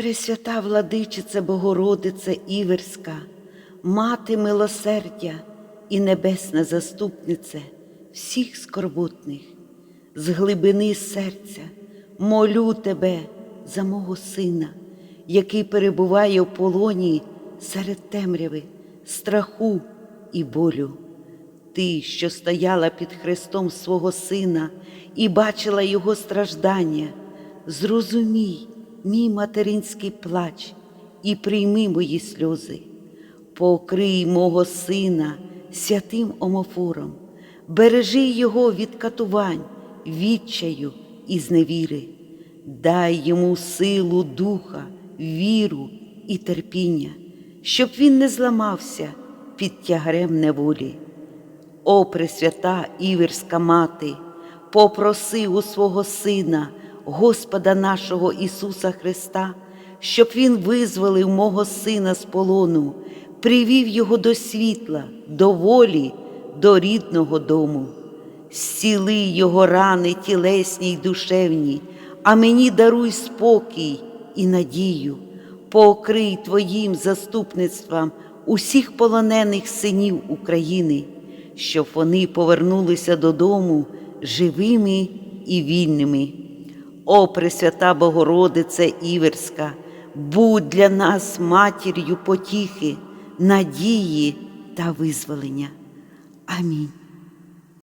Пресвята владичице Богородице Іверська, мати милосердя і небесна заступнице всіх скорботних, з глибини серця молю тебе за мого сина, який перебуває в полоні серед темряви, страху і болю. Ти, що стояла під хрестом свого сина і бачила його страждання, зрозумій мій материнський плач і прийми мої сльози. Покрий мого сина святим омофором, бережи його від катувань, відчаю і зневіри, дай йому силу духа, віру і терпіння, щоб він не зламався під тягарем неволі. О, Пресвята Іверська Мати, попроси у свого Сина, Господа нашого Ісуса Христа, щоб Він визволив мого Сина з полону, привів Його до світла, до волі, до рідного дому. Зціли Його рани тілесні й душевні, а мені даруй спокій і надію, покрий Твоїм заступництвом усіх полонених синів України щоб вони повернулися додому живими і вільними. О, Пресвята Богородице Іверська, будь для нас матір'ю потіхи, надії та визволення. Амінь.